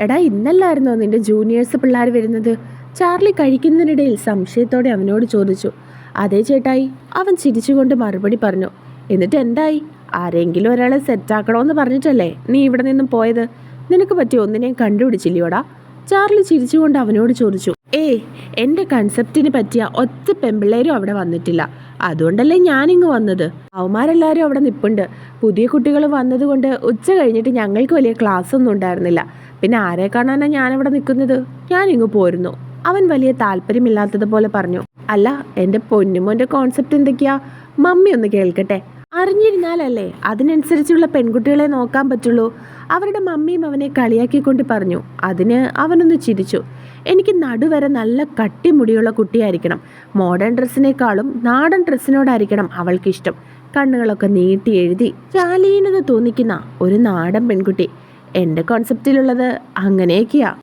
എടാ ഇന്നല്ലായിരുന്നോ നിന്റെ ജൂനിയേഴ്സ് പിള്ളേർ വരുന്നത്? ചാർലി കഴിക്കുന്നതിനിടയിൽ സംശയത്തോടെ അവനോട് ചോദിച്ചു. അതേ ചേട്ടായി അവൻ ചിരിച്ചുകൊണ്ട് മറുപടി പറഞ്ഞു. എന്നിട്ട് എന്തായി? ആരെങ്കിലും ഒരാളെ സെറ്റാക്കണമെന്ന് പറഞ്ഞിട്ടല്ലേ നീ ഇവിടെ നിന്നും പോയത്? നിനക്ക് പറ്റിയ ഒന്നിനെയും കണ്ടുപിടിച്ചില്ലയോടാ ചാർലി ചിരിച്ചുകൊണ്ട് അവനോട് ചോദിച്ചു ഏ എന്റെ കൺസെപ്റ്റിന് പറ്റിയ ഒറ്റ പെമ്പിള്ളേരും അവിടെ വന്നിട്ടില്ല. അതുകൊണ്ടല്ലേ ഞാനിങ്ങ് വന്നത്? അവന്മാരെല്ലാവരും അവിടെ നിപ്പുണ്ട്. പുതിയ കുട്ടികൾ വന്നതുകൊണ്ട് ഉച്ച കഴിഞ്ഞിട്ട് ഞങ്ങൾക്ക് വലിയ ക്ലാസ് ഒന്നും ഉണ്ടായിരുന്നില്ല. പിന്നെ ആരെ കാണാനാണ് ഞാനവിടെ നിൽക്കുന്നത്? ഞാനിങ്ങ് പോരുന്നു. അവൻ വലിയ താല്പര്യമില്ലാത്തതുപോലെ പറഞ്ഞു അല്ല എന്റെ പൊന്നുമോന്റെ കോൺസെപ്റ്റ് എന്തൊക്കെയാ? മമ്മി ഒന്ന് കേൾക്കട്ടെ. അറിഞ്ഞിരുന്നാലല്ലേ? അതിനനുസരിച്ചുള്ള പെൺകുട്ടികളെ നോക്കാൻ പറ്റുള്ളൂ. അവരുടെ മമ്മിയും അവനെ കളിയാക്കിക്കൊണ്ട് പറഞ്ഞു. അതിന് അവനൊന്ന് ചിരിച്ചു. എനിക്ക് നടുവരെ നല്ല കട്ടിമുടിയുള്ള കുട്ടിയായിരിക്കണം. മോഡേൺ ഡ്രസ്സിനേക്കാളും നാടൻ ഡ്രസ്സിനോടായിരിക്കണം അവൾക്കിഷ്ടം. കണ്ണുകളൊക്കെ നീട്ടി എഴുതി ശാലീനത തോന്നിക്കുന്ന ഒരു നാടൻ പെൺകുട്ടി. എന്റെ കോൺസെപ്റ്റിലുള്ളത് അങ്ങനെയൊക്കെയാ.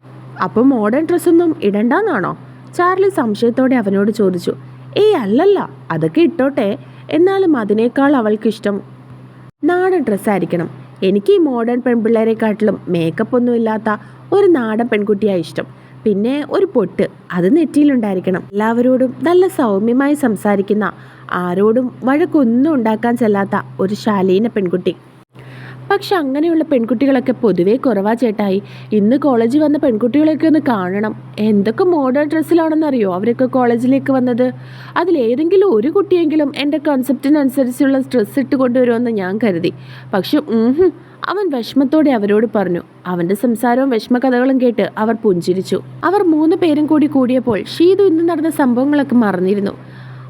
അപ്പോൾ മോഡേൺ ഡ്രസ്സൊന്നും ഇടണ്ടെന്നാണോ? ചാർലി സംശയത്തോടെ അവനോട് ചോദിച്ചു. ഏയ് അല്ലല്ല അതൊക്കെ ഇട്ടോട്ടെ. എന്നാലും അതിനേക്കാൾ അവൾക്കിഷ്ടം നാടൻ ഡ്രസ്സായിരിക്കണം. എനിക്ക് ഈ മോഡേൺ പെൺപിള്ളേരെക്കാട്ടിലും മേക്കപ്പ് ഒന്നും ഇല്ലാത്ത ഒരു നാടൻ പെൺകുട്ടിയായി ഇഷ്ടം. പിന്നെ ഒരു പൊട്ട് അത് നെറ്റിയിലുണ്ടായിരിക്കണം. എല്ലാവരോടും നല്ല സൗമ്യമായി സംസാരിക്കുന്ന ആരോടും വഴക്കൊന്നും ഉണ്ടാക്കാൻ ചെല്ലാത്ത ഒരു ശാലീന പെൺകുട്ടി. പക്ഷെ അങ്ങനെയുള്ള പെൺകുട്ടികളൊക്കെ പൊതുവേ കുറവാ ചേട്ടായി. ഇന്ന് കോളേജിൽ വന്ന പെൺകുട്ടികളെയൊക്കെ ഒന്ന് കാണണം. എന്തൊക്കെ മോഡേൺ ഡ്രസ്സിലാണെന്നറിയോ അവരൊക്കെ കോളേജിലേക്ക് വന്നത്? അതിലേതെങ്കിലും ഒരു കുട്ടിയെങ്കിലും എന്റെ കൺസെപ്റ്റിനനുസരിച്ചുള്ള ഡ്രസ്സ് ഇട്ട് കൊണ്ടുവരുമെന്ന് ഞാൻ കരുതി. പക്ഷെ അവൻ വിഷമത്തോടെ അവരോട് പറഞ്ഞു. അവന്റെ സംസാരവും വിഷമകഥകളും കേട്ട് അവർ പുഞ്ചിരിച്ചു. അവർ മൂന്ന് പേരും കൂടി കൂടിയപ്പോൾ ഷീതു ഇന്ന് നടന്ന സംഭവങ്ങളൊക്കെ മറന്നിരുന്നു.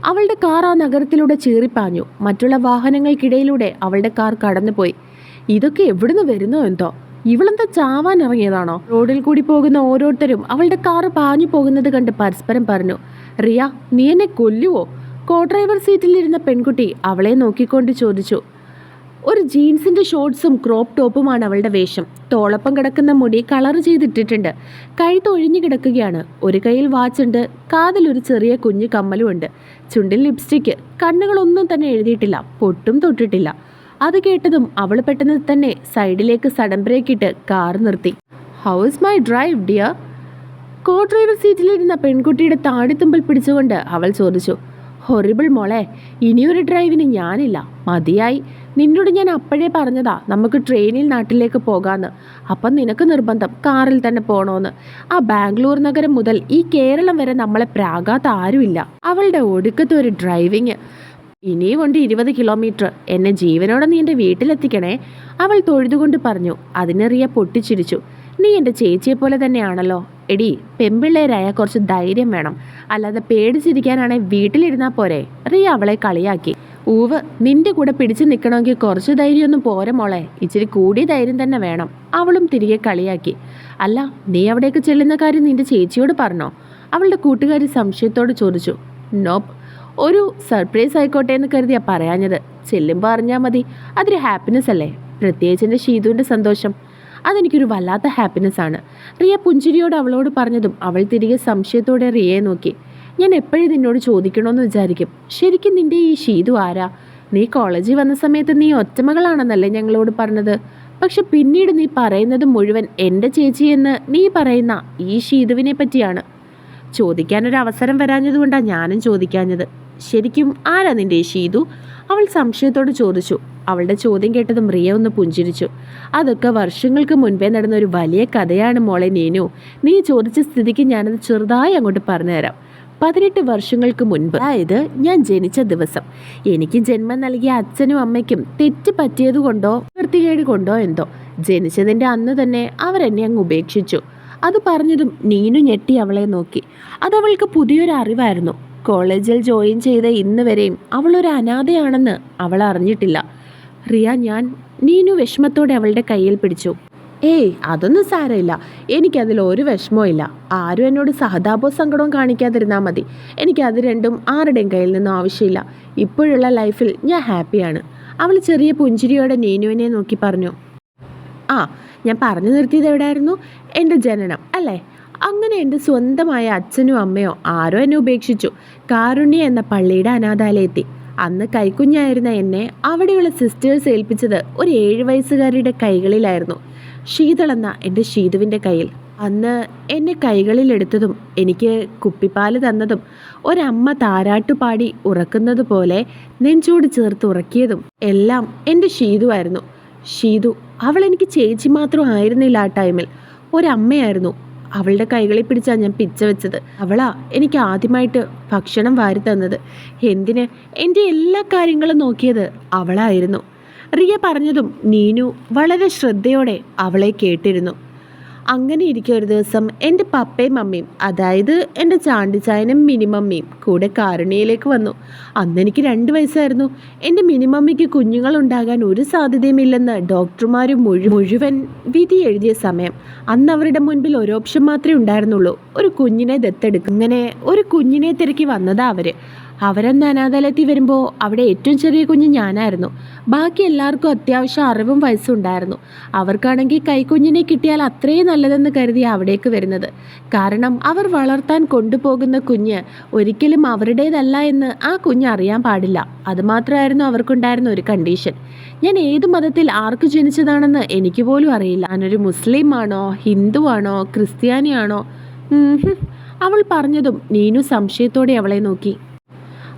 അവളുടെ കാർ ആ നഗരത്തിലൂടെ ചീറിപ്പാഞ്ഞു. മറ്റുള്ള വാഹനങ്ങൾക്കിടയിലൂടെ അവളുടെ കാർ കടന്നുപോയി. ഇതൊക്കെ എവിടുന്ന് വരുന്നോ എന്തോ? ഇവളെന്താ ചാവാൻ ഇറങ്ങിയതാണോ? റോഡിൽ കൂടി പോകുന്ന ഓരോരുത്തരും അവളുടെ കാറ് പാഞ്ഞു പോകുന്നത് കണ്ട് പരസ്പരം പറഞ്ഞു റിയ നീ എന്നെ കൊല്ലുവോ? കോ ഡ്രൈവർ സീറ്റിലിരുന്ന പെൺകുട്ടി അവളെ നോക്കിക്കൊണ്ട് ചോദിച്ചു ഒരു ജീൻസിന്റെ ഷോർട്ട്സും ക്രോപ്പ് ടോപ്പുമാണ് അവളുടെ വേഷം. തോളപ്പം കിടക്കുന്ന മുടി കളർ ചെയ്തിട്ടിട്ടുണ്ട്. കൈ തൊഴിഞ്ഞു കിടക്കുകയാണ്. ഒരു കയ്യിൽ വാച്ചുണ്ട് ഒരു ചെറിയ കുഞ്ഞു കമ്മലും ഉണ്ട്. ചുണ്ടിൽ ലിപ്സ്റ്റിക്ക്. കണ്ണുകളൊന്നും തന്നെ എഴുതിയിട്ടില്ല. പൊട്ടും തൊട്ടിട്ടില്ല. അത് കേട്ടതും അവൾ പെട്ടെന്ന് തന്നെ സൈഡിലേക്ക് സഡൻ ബ്രേക്ക് ഇട്ട് കാർ നിർത്തി. How's my drive dear co driver സീറ്റിലിരുന്ന പെൺകുട്ടിയുടെ താടിത്തുമ്പിൽ പിടിച്ചുകൊണ്ട് അവൾ ചോദിച്ചു. ഹൊറിബിൾ മോളെ ഇനിയൊരു ഡ്രൈവിന് ഞാനില്ല. മതിയായി. നിന്നോട് ഞാൻ അപ്പോഴേ പറഞ്ഞതാ നമുക്ക് ട്രെയിനിൽ നാട്ടിലേക്ക് പോകാമെന്ന് അപ്പം നിനക്ക് നിർബന്ധം കാറിൽ തന്നെ പോകണമെന്ന് ആ ബാംഗ്ലൂർ നഗരം മുതൽ ഈ കേരളം വരെ നമ്മളെ പ്രാകാത്ത ആരുമില്ല. അവളുടെ ഒടുക്കത്തെ ഒരു ഡ്രൈവിങ് ഇനിയും ഉണ്ട് ഇരുപത് കിലോമീറ്റർ. എന്നെ ജീവനോടെ നീ എന്റെ വീട്ടിലെത്തിക്കണേ. അവൾ തൊഴുതുകൊണ്ട് പറഞ്ഞു. അതിന് റിയ പൊട്ടിച്ചിരിച്ചു. നീ എന്റെ ചേച്ചിയെ പോലെ തന്നെയാണല്ലോ. എടി പെമ്പിള്ളേരായ കുറച്ച് ധൈര്യം വേണം. അല്ലാതെ പേടിച്ചിരിക്കാനാണെ വീട്ടിലിരുന്നാൽ പോരെ. റിയ അവളെ കളിയാക്കി. ഊവ് നിന്റെ കൂടെ പിടിച്ചു നിൽക്കണമെങ്കിൽ കുറച്ച് ധൈര്യമൊന്നും പോരെ മോളെ. ഇച്ചിരി കൂടിയ ധൈര്യം തന്നെ വേണം. അവളും തിരികെ കളിയാക്കി. അല്ല നീ അവിടേക്ക് ചെല്ലുന്ന കാര്യം നിന്റെ ചേച്ചിയോട് പറഞ്ഞോ? അവളുടെ കൂട്ടുകാരി സംശയത്തോട് ചോദിച്ചു. നോപ്പ് ഒരു സർപ്രൈസ് ആയിക്കോട്ടെ എന്ന് കരുതിയാ പറയാഞ്ഞത്. ചെല്ലുമ്പോൾ അറിഞ്ഞാൽ മതി. അതൊരു ഹാപ്പിനെസ് അല്ലേ? പ്രത്യേകിച്ച് എന്റെ ഷീതുവിന്റെ സന്തോഷം. അതെനിക്കൊരു വല്ലാത്ത ഹാപ്പിനെസ് ആണ്. റിയ പുഞ്ചിരിയോട് അവളോട് പറഞ്ഞതും അവൾ തിരികെ സംശയത്തോടെ റിയയെ നോക്കി. ഞാൻ എപ്പോഴും നിന്നോട് ചോദിക്കണമെന്ന് വിചാരിക്കും. ശരിക്കും നിന്റെ ഈ ഷീതു ആരാ? നീ കോളേജിൽ വന്ന സമയത്ത് നീ ഒറ്റമകളാണെന്നല്ലേ ഞങ്ങളോട് പറഞ്ഞത്. പക്ഷെ പിന്നീട് നീ പറയുന്നത് മുഴുവൻ എന്റെ ചേച്ചി എന്ന് നീ പറയുന്ന ഈ ഷീതുവിനെ പറ്റിയാണ്. ചോദിക്കാനൊരു അവസരം വരാഞ്ഞതുകൊണ്ടാണ് ഞാനും ചോദിക്കാഞ്ഞത്. ശരിക്കും ആരാ നിന്റെ ഷീതു? അവൾ സംശയത്തോട് ചോദിച്ചു. അവളുടെ ചോദ്യം കേട്ടതും റിയ ഒന്ന് പുഞ്ചിരിച്ചു. അതൊക്കെ വർഷങ്ങൾക്ക് മുൻപേ നടന്ന ഒരു വലിയ കഥയാണ് മോളെ നീനു. നീ ചോദിച്ച സ്ഥിതിക്ക് ഞാനത് ചെറുതായി അങ്ങോട്ട് പറഞ്ഞുതരാം. പതിനെട്ട് വർഷങ്ങൾക്ക് മുൻപ് അതായത് ഞാൻ ജനിച്ച ദിവസം. എനിക്ക് ജന്മം നൽകിയ അച്ഛനും അമ്മയ്ക്കും തെറ്റ് പറ്റിയതുകൊണ്ടോ വൃത്തികേട് കൊണ്ടോ എന്തോ. ജനിച്ചതിന്റെ അന്ന് തന്നെ അവരെന്നെ അങ്ങ് ഉപേക്ഷിച്ചു. അത് പറഞ്ഞതും നീനു ഞെട്ടി അവളെ നോക്കി. അതവൾക്ക് പുതിയൊരു അറിവായിരുന്നു. കോളേജിൽ ജോയിൻ ചെയ്ത ഇന്ന് വരെയും അവളൊരു അനാഥയാണെന്ന് അവൾ അറിഞ്ഞിട്ടില്ല. റിയ ഞാൻ നീനു വിഷമത്തോടെ അവളുടെ കയ്യിൽ പിടിച്ചു. ഏയ് അതൊന്നും സാരമില്ല. എനിക്കതിൽ ഒരു വിഷമവും ഇല്ല. ആരും എന്നോട് സഹതാപോ സങ്കടവും കാണിക്കാതിരുന്നാൽ മതി. എനിക്കത് രണ്ടും ആരുടെയും കയ്യിൽ നിന്നും ആവശ്യമില്ല. ഇപ്പോഴുള്ള ലൈഫിൽ ഞാൻ ഹാപ്പിയാണ്. അവൾ ചെറിയ പുഞ്ചിരിയോടെ നീനുവിനെ നോക്കി പറഞ്ഞു. ആ ഞാൻ പറഞ്ഞു നിർത്തിയത് എവിടെയായിരുന്നു? എന്റെ ജനനം അല്ലേ? അങ്ങനെ എന്റെ സ്വന്തമായ അച്ഛനും അമ്മയോ ആരോ എന്നെ ഉപേക്ഷിച്ചു. കാരുണ്യ എന്ന പള്ളിയുടെ അനാഥാലയത്തിൽ. അന്ന് കൈക്കുഞ്ഞായിരുന്ന എന്നെ അവിടെയുള്ള സിസ്റ്റേഴ്സ് ഏൽപ്പിച്ചത് ഒരു ഏഴ് വയസ്സുകാരിയുടെ കൈകളിലായിരുന്നു. ശീതളെന്ന എന്റെ ഷീതുവിന്റെ കയ്യിൽ. അന്ന് എന്നെ കൈകളിലെടുത്തതും എനിക്ക് കുപ്പിപ്പാൽ തന്നതും ഒരമ്മ താരാട്ടുപാടി ഉറക്കുന്നത് പോലെ നെഞ്ചോട് ചേർത്ത് ഉറക്കിയതും എല്ലാം എന്റെ ഷീതുവായിരുന്നു ഷീതു അവൾ എനിക്ക് ചേച്ചി മാത്രം ആയിരുന്നില്ല ആ ടൈമിൽ ഒരമ്മയായിരുന്നു. അവളുടെ കൈകളിൽ പിടിച്ചാണ് ഞാൻ പിച്ച വെച്ചത്. അവളാ എനിക്ക് ആദ്യമായിട്ട് ഭക്ഷണം വാരി തന്നത്. എന്തിന് എന്റെ എല്ലാ കാര്യങ്ങളും നോക്കിയത് അവളായിരുന്നു. റിയ പറഞ്ഞതും നീനു വളരെ ശ്രദ്ധയോടെ അവളെ കേട്ടിരുന്നു. അങ്ങനെ ഇരിക്കും ഒരു ദിവസം എന്റെ പപ്പയും മമ്മിയും അതായത് എന്റെ ചാണ്ടിച്ചായനും മിനിമമ്മിയും കൂടെ കാരുണ്യയിലേക്ക് വന്നു. അന്ന് എനിക്ക് രണ്ട് വയസ്സായിരുന്നു. എന്റെ മിനിമമ്മിക്ക് കുഞ്ഞുങ്ങൾ ഉണ്ടാകാൻ ഒരു സാധ്യതയുമില്ലെന്ന് ഡോക്ടർമാർ മുഴു മുഴുവൻ വിധി എഴുതിയ സമയം അന്ന് അവരുടെ മുൻപിൽ ഒരു ഓപ്ഷൻ മാത്രമേ ഉണ്ടായിരുന്നുള്ളൂ. ഒരു കുഞ്ഞിനെ ദത്തെടുക്കും അങ്ങനെ ഒരു കുഞ്ഞിനെ തിരക്കി വന്നതാ അവർ. അവരെന്ന് അനാഥാലയത്തിൽ വരുമ്പോൾ അവിടെ ഏറ്റവും ചെറിയ കുഞ്ഞ് ഞാനായിരുന്നു. ബാക്കി എല്ലാവർക്കും അത്യാവശ്യം അറിവും വയസ്സും ഉണ്ടായിരുന്നു. അവർക്കാണെങ്കിൽ കൈക്കുഞ്ഞിനെ കിട്ടിയാൽ അത്രയും നല്ലതെന്ന് കരുതി അവിടേക്ക് വരുന്നത്. കാരണം അവർ വളർത്താൻ കൊണ്ടുപോകുന്ന കുഞ്ഞ് ഒരിക്കലും അവരുടേതല്ല എന്ന് ആ കുഞ്ഞ് അറിയാൻ പാടില്ല. അതുമാത്രമായിരുന്നു അവർക്കുണ്ടായിരുന്ന ഒരു കണ്ടീഷൻ ഞാൻ ഏത് മതത്തിൽ ആർക്ക് ജനിച്ചതാണെന്ന് എനിക്ക് പോലും അറിയില്ല. ഞാനൊരു മുസ്ലിം ആണോ ഹിന്ദു ആണോ ക്രിസ്ത്യാനിയാണോ? അവൾ പറഞ്ഞതും നീനു സംശയത്തോടെ അവളെ നോക്കി.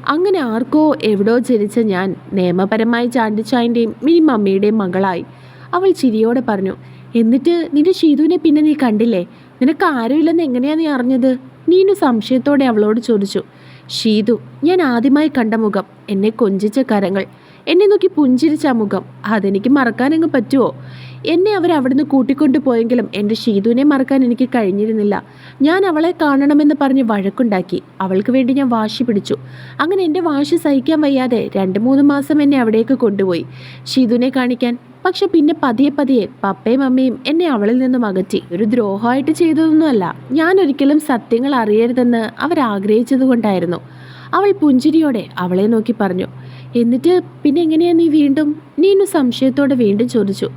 അങ്ങനെ ആർക്കോ എവിടോ ജനിച്ച ഞാൻ നിയമപരമായി ചാണ്ടിച്ചായന്റെയും മിനി മമ്മിയുടെയും മകളായി. അവൾ ചിരിയോടെ പറഞ്ഞു എന്നിട്ട് നിന്റെ ഷീതുവിനെ പിന്നെ നീ കണ്ടില്ലേ? നിനക്ക് ആരുമില്ലെന്ന് എങ്ങനെയാ നീ അറിഞ്ഞത്? നീനു സംശയത്തോടെ അവളോട് ചോദിച്ചു ഷീതു ഞാൻ ആദ്യമായി കണ്ട മുഖം എന്നെ കൊഞ്ചിച്ച കരങ്ങൾ. എന്നെ നോക്കി പുഞ്ചിരിച്ച മുഖം. അതെനിക്ക് മറക്കാനങ്ങ് പറ്റുമോ എന്നെ അവർ അവിടുന്ന് കൂട്ടിക്കൊണ്ടു പോയെങ്കിലും എന്റെ ഷീതുവിനെ മറക്കാൻ എനിക്ക് കഴിഞ്ഞിരുന്നില്ല. ഞാൻ അവളെ കാണണമെന്ന് പറഞ്ഞ് വഴക്കുണ്ടാക്കി. അവൾക്ക് വേണ്ടി ഞാൻ വാശി പിടിച്ചു. അങ്ങനെ എന്റെ വാശി സഹിക്കാൻ വയ്യാതെ രണ്ട് മൂന്ന് മാസം എന്നെ അവിടേക്ക് കൊണ്ടുപോയി. ഷീതുവിനെ കാണിക്കാൻ. പക്ഷെ പിന്നെ പതിയെ പതിയെ പപ്പയും അമ്മയും എന്നെ അവളിൽ നിന്നും അകറ്റി. ഒരു ദ്രോഹമായിട്ട് ചെയ്തതൊന്നുമല്ല. ഞാൻ ഒരിക്കലും സത്യങ്ങൾ അറിയരുതെന്ന് അവർ ആഗ്രഹിച്ചതുകൊണ്ടായിരുന്നു. അവൾ പുഞ്ചിരിയോടെ അവളെ നോക്കി പറഞ്ഞു. എന്നിട്ട് പിന്നെ എങ്ങനെയാ നീ വീണ്ടും? നീ നീനു സംശയത്തോടെ വീണ്ടും ചോദിച്ചു.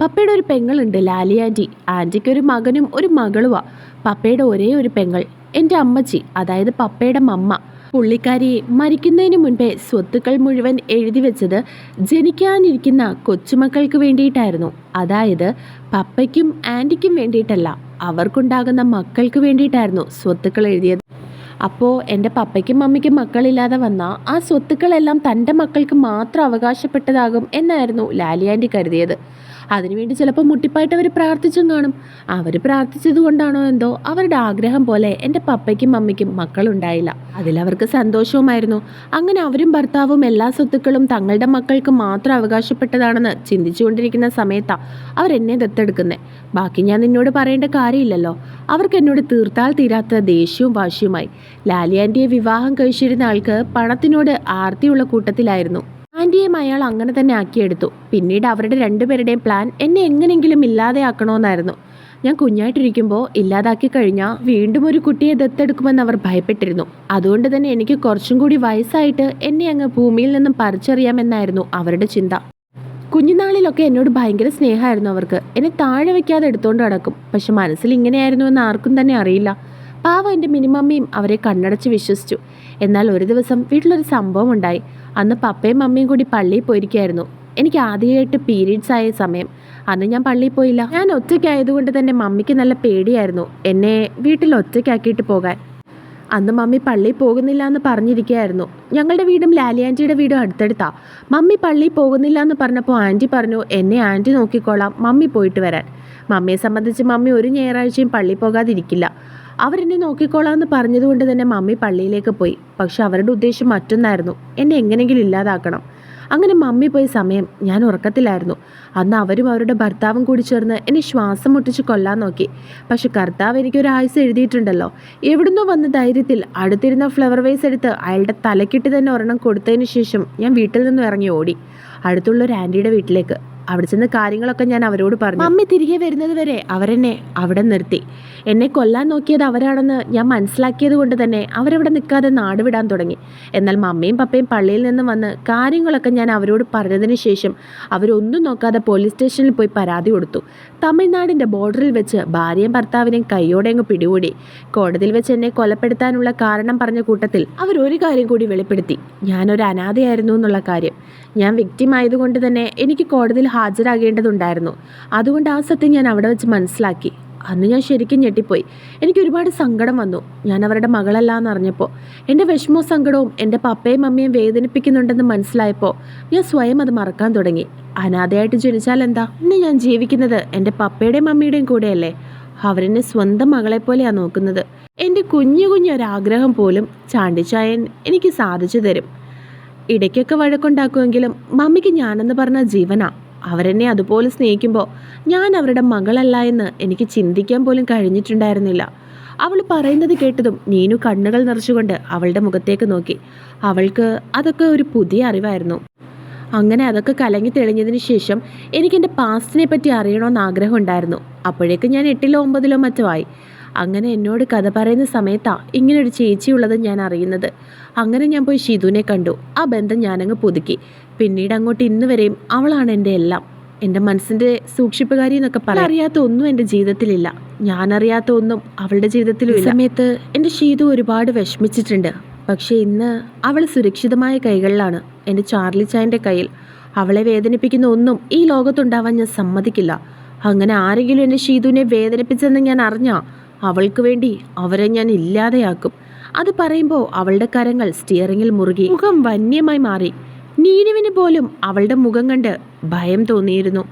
പപ്പയുടെ ഒരു പെങ്ങളുണ്ട് ലാലി ആന്റി ആന്റിക്ക് ഒരു മകനും ഒരു മകളുവാ. പപ്പയുടെ ഒരേ ഒരു പെങ്ങൾ എന്റെ അമ്മച്ചി അതായത് പപ്പയുടെ മമ്മ. പുള്ളിക്കാരി മരിക്കുന്നതിന് മുൻപേ സ്വത്തുക്കൾ മുഴുവൻ എഴുതി വെച്ചത് ജനിക്കാനിരിക്കുന്ന കൊച്ചുമക്കൾക്ക് വേണ്ടിയിട്ടായിരുന്നു. അതായത് പപ്പയ്ക്കും ആന്റിക്കും വേണ്ടിയിട്ടല്ല അവർക്കുണ്ടാകുന്ന മക്കൾക്ക് വേണ്ടിയിട്ടായിരുന്നു സ്വത്തുക്കൾ എഴുതിയത്. അപ്പോൾ എന്റെ പപ്പയ്ക്കും മമ്മിക്കും മക്കളില്ലാതെ വന്ന ആ സ്വത്തുക്കളെല്ലാം തന്റെ മക്കൾക്ക് മാത്രം അവകാശപ്പെട്ടതാകും എന്നായിരുന്നു ലാലി ആന്റി കരുതിയത്. അതിനുവേണ്ടി ചിലപ്പോൾ മുട്ടിപ്പായിട്ട് അവർ പ്രാർത്ഥിച്ചും കാണും. അവർ പ്രാർത്ഥിച്ചത് കൊണ്ടാണോ എന്തോ അവരുടെ ആഗ്രഹം പോലെ എന്റെ പപ്പയ്ക്കും മമ്മിക്കും മക്കളുണ്ടായില്ല. അതിലവർക്ക് സന്തോഷവുമായിരുന്നു. അങ്ങനെ അവരും ഭർത്താവും എല്ലാ സ്വത്തുക്കളും തങ്ങളുടെ മക്കൾക്ക് മാത്രം അവകാശപ്പെട്ടതാണെന്ന് ചിന്തിച്ചുകൊണ്ടിരിക്കുന്ന സമയത്താണ് അവരെന്നെ ദത്തെടുക്കുന്നത് ബാക്കി ഞാൻ നിന്നോട് പറയേണ്ട കാര്യമില്ലല്ലോ. അവർക്ക് എന്നോട് തീർത്താൽ തീരാത്ത ദേഷ്യവും വാശിയുമായി. ലാലിയാന്റെ വിവാഹം കഴിച്ചിരുന്ന ആൾക്ക് പണത്തിനോട് ആർത്തിയുള്ള കൂട്ടത്തിലായിരുന്നു. ആന്റിയെയും അയാൾ അങ്ങനെ തന്നെ ആക്കിയെടുത്തു. പിന്നീട് അവരുടെ രണ്ടുപേരുടെയും പ്ലാൻ എന്നെ എങ്ങനെയെങ്കിലും ഇല്ലാതെയാക്കണമെന്നായിരുന്നു ഞാൻ കുഞ്ഞായിട്ടിരിക്കുമ്പോൾ ഇല്ലാതാക്കി കഴിഞ്ഞാൽ വീണ്ടും ഒരു കുട്ടിയെ ദത്തെടുക്കുമെന്ന് അവർ ഭയപ്പെട്ടിരുന്നു. അതുകൊണ്ട് തന്നെ എനിക്ക് കുറച്ചും കൂടി വയസ്സായിട്ട് എന്നെ അങ്ങ് ഭൂമിയിൽ നിന്നും പറിച്ചറിയാമെന്നായിരുന്നു അവരുടെ ചിന്ത. കുഞ്ഞുനാളിലൊക്കെ എന്നോട് ഭയങ്കര സ്നേഹമായിരുന്നു അവർക്ക്. എന്നെ താഴെ വയ്ക്കാതെ എടുത്തുകൊണ്ട് നടക്കും. പക്ഷെ മനസ്സിൽ ഇങ്ങനെയായിരുന്നു എന്ന് ആർക്കും തന്നെ അറിയില്ല. പാവ എന്റെ മിനിമമ്മയും അവരെ കണ്ണടച്ച് വിശ്വസിച്ചു. എന്നാൽ ഒരു ദിവസം വീട്ടിലൊരു സംഭവം ഉണ്ടായി. അന്ന് പപ്പയും മമ്മിയും കൂടി പള്ളിയിൽ പോയിരിക്കുകയായിരുന്നു. എനിക്ക് ആദ്യമായിട്ട് പീരീഡ്സ് ആയ സമയം. അന്ന് ഞാൻ പള്ളിയിൽ പോയില്ല. ഞാൻ ഒറ്റയ്ക്കായതുകൊണ്ട് തന്നെ മമ്മിക്ക് നല്ല പേടിയായിരുന്നു. എന്നെ വീട്ടിൽ ഒറ്റയ്ക്കാക്കിയിട്ട് പോകാൻ. അന്ന് മമ്മി പള്ളിയിൽ പോകുന്നില്ല എന്ന് പറഞ്ഞിരിക്കുകയായിരുന്നു. ഞങ്ങളുടെ വീടും ലാലിയാന്റിയുടെ വീടും അടുത്തടുത്താ. മമ്മി പള്ളിയിൽ പോകുന്നില്ല എന്ന് പറഞ്ഞപ്പോൾ ആന്റി പറഞ്ഞു എന്നെ ആന്റി നോക്കിക്കോളാം മമ്മി പോയിട്ട് വരാൻ. മമ്മിയെ സംബന്ധിച്ച് മമ്മി ഒരു ഞായറാഴ്ചയും പള്ളിയിൽ പോകാതിരിക്കില്ല. അവരെന്നെ നോക്കിക്കോളാം എന്ന് പറഞ്ഞതുകൊണ്ട് തന്നെ മമ്മി പള്ളിയിലേക്ക് പോയി. പക്ഷെ അവരുടെ ഉദ്ദേശം മറ്റൊന്നായിരുന്നു. എന്നെ എങ്ങനെയെങ്കിലും ഇല്ലാതാക്കണം. അങ്ങനെ മമ്മി പോയ സമയം ഞാൻ ഉറക്കത്തിലായിരുന്നു. അന്ന് അവരും അവരുടെ ഭർത്താവും കൂടി ചേർന്ന് എന്നെ ശ്വാസം മുട്ടിച്ച് കൊല്ലാൻ നോക്കി. പക്ഷെ കർത്താവ് എനിക്കൊരു ആയുസ് എഴുതിയിട്ടുണ്ടല്ലോ. എവിടുന്നോ വന്ന ധൈര്യത്തിൽ അടുത്തിരുന്ന ഫ്ലവർ വേസ് എടുത്ത് അയാളുടെ തലക്കിട്ട് തന്നെ ഒരെണ്ണം കൊടുത്തതിന് ശേഷം ഞാൻ വീട്ടിൽ നിന്നും ഇറങ്ങി ഓടി. അടുത്തുള്ള ഒരു ആന്റിയുടെ വീട്ടിലേക്ക്. അവിടെ ചെന്ന് കാര്യങ്ങളൊക്കെ ഞാൻ അവരോട് പറഞ്ഞു. മമ്മി തിരികെ വരുന്നത് വരെ അവരെന്നെ അവിടെ നിർത്തി. എന്നെ കൊല്ലാൻ നോക്കിയത് അവരാണെന്ന് ഞാൻ മനസ്സിലാക്കിയത് കൊണ്ട് തന്നെ അവരവിടെ നിൽക്കാതെ നാട് വിടാൻ തുടങ്ങി. എന്നാൽ മമ്മിയും പപ്പയും പള്ളിയിൽ നിന്ന് വന്ന് കാര്യങ്ങളൊക്കെ ഞാൻ അവരോട് പറഞ്ഞതിന് ശേഷം അവരൊന്നും നോക്കാതെ പോലീസ് സ്റ്റേഷനിൽ പോയി പരാതി കൊടുത്തു. തമിഴ്നാടിന്റെ ബോർഡറിൽ വെച്ച് ഭാര്യയും ഭർത്താവിനെയും കൈയോടെ അങ്ങ് പിടികൂടി. കോടതിയിൽ വെച്ച് എന്നെ കൊലപ്പെടുത്താനുള്ള കാരണം പറഞ്ഞ കൂട്ടത്തിൽ അവർ ഒരു കാര്യം കൂടി വെളിപ്പെടുത്തി. ഞാനൊരു അനാഥയായിരുന്നു എന്നുള്ള കാര്യം. ഞാൻ വ്യക്തിമായതുകൊണ്ട് തന്നെ എനിക്ക് കോടതിയിൽ ഹാജരാകേണ്ടതുണ്ടായിരുന്നു. അതുകൊണ്ട് ആ സത്യം ഞാൻ അവിടെ വെച്ച് മനസ്സിലാക്കി. അന്ന് ഞാൻ ശരിക്കും ഞെട്ടിപ്പോയി. എനിക്ക് ഒരുപാട് സങ്കടം വന്നു. ഞാൻ അവരുടെ മകളല്ല എന്നറിഞ്ഞപ്പോൾ എന്റെ വിഷമവും സങ്കടവും എന്റെ പപ്പയും അമ്മയും വേദനിപ്പിക്കുന്നുണ്ടെന്ന് മനസ്സിലായപ്പോൾ ഞാൻ സ്വയം അത് മറക്കാൻ തുടങ്ങി. അനാഥയായിട്ട് ജനിച്ചാൽ എന്താ? ഇന്ന് ഞാൻ ജീവിക്കുന്നത് എന്റെ പപ്പയുടെയും മമ്മിയുടെയും കൂടെയല്ലേ? അവരെന്നെ സ്വന്തം മകളെ പോലെയാണ് നോക്കുന്നത്. എന്റെ കുഞ്ഞു കുഞ്ഞൊരാഗ്രഹം പോലും ചാണ്ടിച്ചായൻ എനിക്ക് സാധിച്ചു തരും. ഇടയ്ക്കൊക്കെ വഴക്കുണ്ടാക്കുമെങ്കിലും മമ്മിക്ക് ഞാനെന്ന് പറഞ്ഞ ജീവനാ. അവരെന്നെ അതുപോലെ സ്നേഹിക്കുമ്പോൾ ഞാൻ അവരുടെ മകളല്ല എന്ന് എനിക്ക് ചിന്തിക്കാൻ പോലും കഴിഞ്ഞിട്ടുണ്ടായിരുന്നില്ല. അവൾ പറയുന്നത് കേട്ടതും നീനു കണ്ണുകൾ നിറച്ചുകൊണ്ട് അവളുടെ മുഖത്തേക്ക് നോക്കി. അവൾക്ക് അതൊക്കെ ഒരു പുതിയ അറിവായിരുന്നു. അങ്ങനെ അതൊക്കെ കലങ്ങി തെളിഞ്ഞതിന് ശേഷം എനിക്ക് എന്റെ പാസ്റ്റിനെ പറ്റി അറിയണമെന്ന് ആഗ്രഹം ഉണ്ടായിരുന്നു. അപ്പോഴേക്കും ഞാൻ എട്ടിലോ ഒമ്പതിലോ മറ്റോ ആയി. അങ്ങനെ എന്നോട് കഥ പറയുന്ന സമയത്താണ് ഇങ്ങനൊരു ചേച്ചിയുള്ളത് ഞാൻ അറിയുന്നത്. അങ്ങനെ ഞാൻ പോയി ഷിതുവിനെ കണ്ടു. ആ ബന്ധം ഞാനങ്ങ് പുതുക്കി. പിന്നീട് അങ്ങോട്ട് ഇന്ന് വരെയും അവളാണ് എന്റെ എല്ലാം. എന്റെ മനസ്സിന്റെ സൂക്ഷിപ്പുകാരി എന്നൊക്കെ പറയാം. അറിയാത്ത ഒന്നും എന്റെ ജീവിതത്തിലില്ല. ഞാനറിയാത്ത ഒന്നും അവളുടെ ജീവിതത്തിലും സമയത്ത് എന്റെ ഷീതു ഒരുപാട് വിഷമിച്ചിട്ടുണ്ട്. പക്ഷേ ഇന്ന് അവൾ സുരക്ഷിതമായ കൈകളിലാണ്. എന്റെ ചാർലി ചായന്റെ കയ്യിൽ. അവളെ വേദനിപ്പിക്കുന്ന ഒന്നും ഈ ലോകത്തുണ്ടാവാൻ ഞാൻ സമ്മതിക്കില്ല. അങ്ങനെ ആരെങ്കിലും എന്റെ ഷീതുവിനെ വേദനിപ്പിച്ചെന്ന് ഞാൻ അറിഞ്ഞാ അവൾക്ക് വേണ്ടി അവരെ ഞാൻ ഇല്ലാതെയാക്കും. അത് പറയുമ്പോൾ അവളുടെ കരങ്ങൾ സ്റ്റിയറിങ്ങിൽ മുറുകി മുഖം വന്യമായി മാറി. നീനുവിന് പോലും അവളുടെ മുഖം കണ്ട് ഭയം തോന്നിയിരുന്നു.